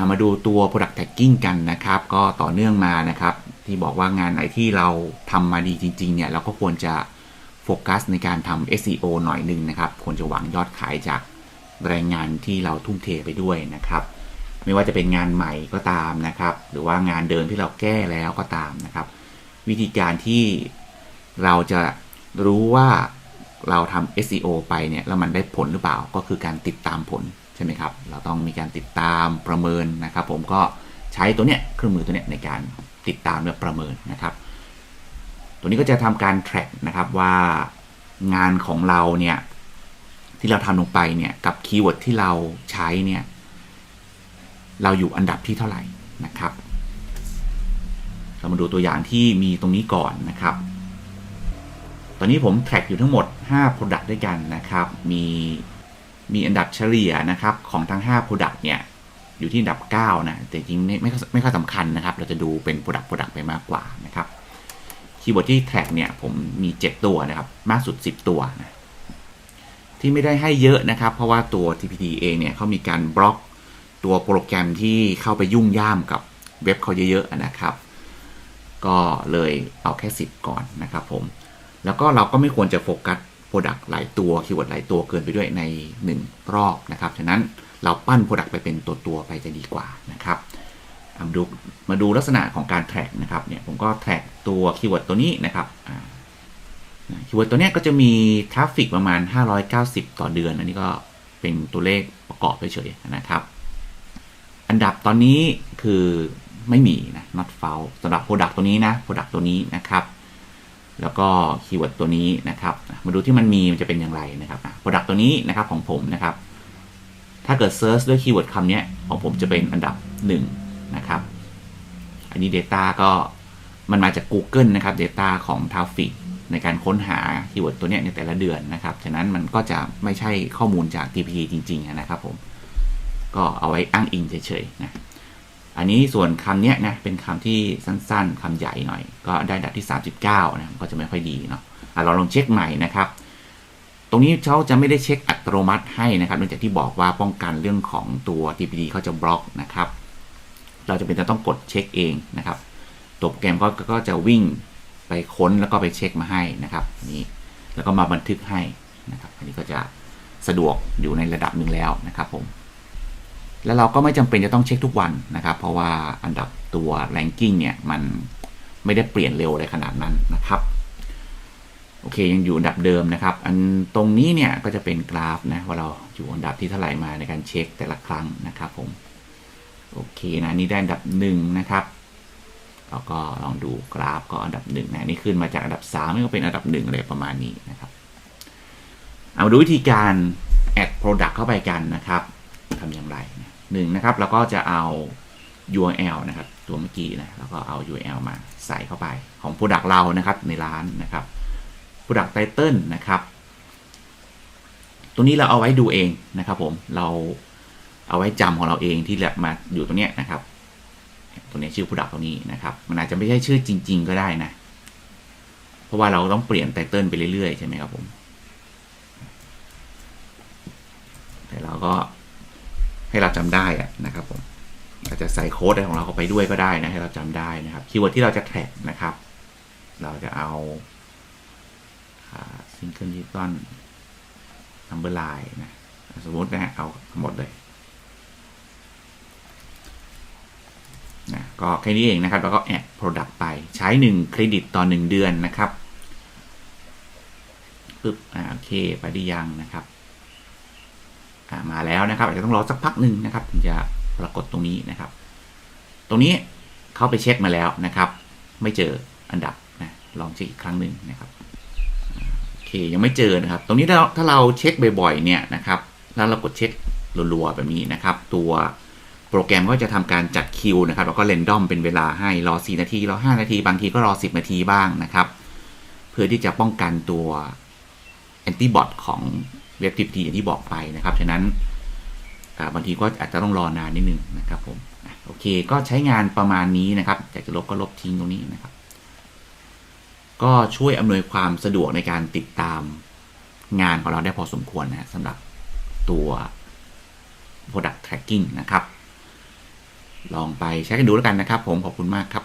ามาดูตัว product tagging กันนะครับ ก็ต่อเนื่องมานะครับ ที่บอกว่างานไหนที่เราทำมาดีจริง ๆ เนี่ย เราก็ควรจะโฟกัสในการทำ SEO หน่อยหนึ่งนะครับ ควรจะหวังยอดขายจากแรงงานที่เราทุ่มเทไปด้วยนะครับ ไม่ว่าจะเป็นงานใหม่ก็ตามนะครับ หรือว่างานเดิมที่เราแก้แล้วก็ตามนะครับ วิธีการที่เราจะรู้ว่าเราทำ SEO ไปเนี่ยแล้วมันได้ผลหรือเปล่าก็คือการติดตามผล ใช่ไหมครับ เราต้องมีการติดตามประเมินนะครับ ผมก็ใช้ตัวเนี้ยเครื่องมือตัวเนี้ยในการติดตามและประเมินนะครับ ตัวนี้ก็จะทำการ track นะครับว่างานของเราเนี่ยที่เราทำลงไปเนี่ยกับคีย์เวิร์ดที่เราใช้เนี่ยเราอยู่อันดับที่เท่าไหร่นะครับ เรามาดูตัวอย่างที่มีตรงนี้ก่อนนะครับ ตอนนี้ผมแทร็กอยู่ทั้งหมด 5 Product ด้วยกันนะครับ มี มีอันดับเฉลี่ยนะครับของทั้ง 5 Product เนี่ยอยู่ที่อันดับ 9 นะ แต่จริงไม่ไม่ค่อยไม่ค่อยสำคัญนะครับ เราจะดูเป็น Product Product ไปมากกว่านะครับคีย์เวิร์ดที่แท็กเนี่ยผมมี 7 ตัวนะครับมากสุด 10 ตัวนะที่ไม่ได้ให้เยอะนะครับ เพราะว่าตัว TPT เองเนี่ยเขามีการบล็อกตัวโปรแกรมที่เข้าไปยุ่งย่ามกับเว็บเขาเยอะๆนะครับ ก็เลยเอาแค่ 10 ก่อนนะครับผมแล้วก็เราก็ไม่ควรจะโฟกัส โปรดักต์หลายตัวคีย์เวิร์ดหลายตัวเกินไปด้วยใน 1 รอบนะครับฉะนั้นเราปั้นโปรดักต์ไปเป็นตัวตัวไปจะดีกว่านะครับมาดูมาดูลักษณะของการแทร็กนะครับเนี่ยผมก็แทร็กตัวคีย์เวิร์ดตัวนี้นะครับคีย์เวิร์ดตัวนี้ก็จะมีทราฟฟิกประมาณ 590 ต่อเดือน อันนี้ก็เป็นตัวเลขประกอบเฉยๆนะครับ อันดับตอนนี้คือไม่มีนะ not found สำหรับ Product ตัวนี้นะ Product ตัวนี้นะครับ แล้วก็คีย์เวิร์ดตัวนี้นะครับ มาดูที่มันมีมันจะเป็นอย่างไรนะครับอะ Product ตัวนี้นะครับของผมนะครับ ถ้าเกิด Search ด้วยคีย์เวิร์ดคำนี้ของผมจะเป็นอันดับ 1 นะครับ อันนี้ Data ก็มันมาจาก Google นะครับ Data ของ Traffic ในการค้นหาคีย์เวิร์ดตัวนี้ในแต่ละเดือนนะครับ ฉะนั้นมันก็จะไม่ใช่ข้อมูลจาก TPT จริง ๆ นะครับผม ก็เอาไว้อ้างอิงเฉยๆนะ อันนี้ส่วนคำเนี้ยนะเป็นคำที่สั้นๆคำใหญ่หน่อย ก็ได้ดับที่ 39นะก็จะไม่ค่อยดีเนาะะเราลองเช็คใหม่นะครับ ตรงนี้เขาจะไม่ได้เช็คอัตโนมัติให้นะครับเนื่องจากที่บอกว่าป้องกันเรื่องของตัว TPD เขาจะบล็อกนะครับ เราจะเป็นจะต้องกดเช็คเองนะครับ ตัวโปรแกรมก็ก็จะวิ่งไปค้นแล้วก็ไปเช็คมาให้นะครับนี้แล้วก็มาบันทึกให้นะครับ อันนี้ก็จะสะดวกอยู่ในระดับหนึ่งแล้วนะครับผม แล้วเราก็ไม่จำเป็นจะต้องเช็คทุกวันนะครับ เพราะว่าอันดับตัว ranking เนี่ยมันไม่ได้เปลี่ยนเร็วอะไรขนาดนั้นนะครับโอเคยังอยู่อันดับเดิมนะครับ อันตรงนี้เนี่ยก็จะเป็นกราฟนะว่าเราอยู่อันดับที่เท่าไหร่มาในการเช็คแต่ละครั้งนะครับผมโอเคนะนี่ได้อันดับหนึ่งนะครับแล้วก็ลองดูกราฟก็อันดับหนึ่งนะนี่ขึ้นมาจากอันดับสามนี่ก็เป็นอันดับหนึ่งอะไรประมาณนี้นะครับ เอามาดูวิธีการแอด product เข้าไปกันนะครับทำอย่างไร หนึ่งนะครับเราก็จะเอา URL นะครับตัวเมื่อกี้นะแล้วก็เอา URL มาใส่เข้าไปของ product เรานะครับในร้านนะครับ product title นะครับ ตัวนี้เราเอาไว้ดูเองนะครับผมเราเอาไว้จำของเราเองที่แบบมาอยู่ตรงเนี้ยนะครับ ตัวนี้ชื่อ product ตัวนี้นะครับ มันอาจจะไม่ใช่ชื่อจริง ๆ ก็ได้นะ เพราะว่าเราต้องเปลี่ยนไตเติลไปเรื่อยๆ ใช่ไหมครับผม แต่เราก็ ให้เราจำได้นะครับผมอาจจะใส่โค้ดอะไรของเราเข้าไปด้วยก็ได้นะให้เราจำได้นะครับคีย์เวิร์ดที่เราจะแท็กนะครับ เราจะเอาซิงเกิลดิจิตอลนัมเบอร์ไลน์นะสมมตินะเอาหมดเลยนะก็แค่นี้เองนะครับ แล้วก็แอด Product ไปใช้ 1 เครดิตต่อ 1 เดือนนะครับปึ๊บอ่าโอเค ไปได้ยังนะครับ มาแล้วนะครับอาจจะต้องรอสักพักหนึ่งนะครับถึงจะปรากฏตรงนี้นะครับ ตรงนี้เข้าไปเช็คมาแล้วนะครับ ไม่เจออันดับนะลองเช็คอีกครั้งหนึ่งนะครับโอเคยังไม่เจอนะครับ ตรงนี้ถ้าถ้าเราเช็คบ่อยๆเนี่ยนะครับแล้วเรากดเช็ครัวๆแบบนี้นะครับ ตัวโปรแกรมก็จะทำการจัดคิวนะครับแล้วก็เรนดอมเป็นเวลาให้รอ 4 นาทีรอ 5 นาที บางทีก็รอ 10 นาทีบ้างนะครับ เพื่อที่จะป้องกันตัวแอนติบอทของ เว็บ TPT อย่างที่บอกไปนะครับ ฉะนั้นบางทีก็อาจจะต้องรอนานนิดนึงนะครับผมโอเค ก็ใช้งานประมาณนี้นะครับอยากจะลบก็ลบทิ้งตรงนี้นะครับ ก็ช่วยอำนวยความสะดวกในการติดตามงานของเราได้พอสมควรนะสำหรับตัว product tracking นะครับ ลองไปใช้กันดูแล้วกันนะครับ ผมขอบคุณมากครับ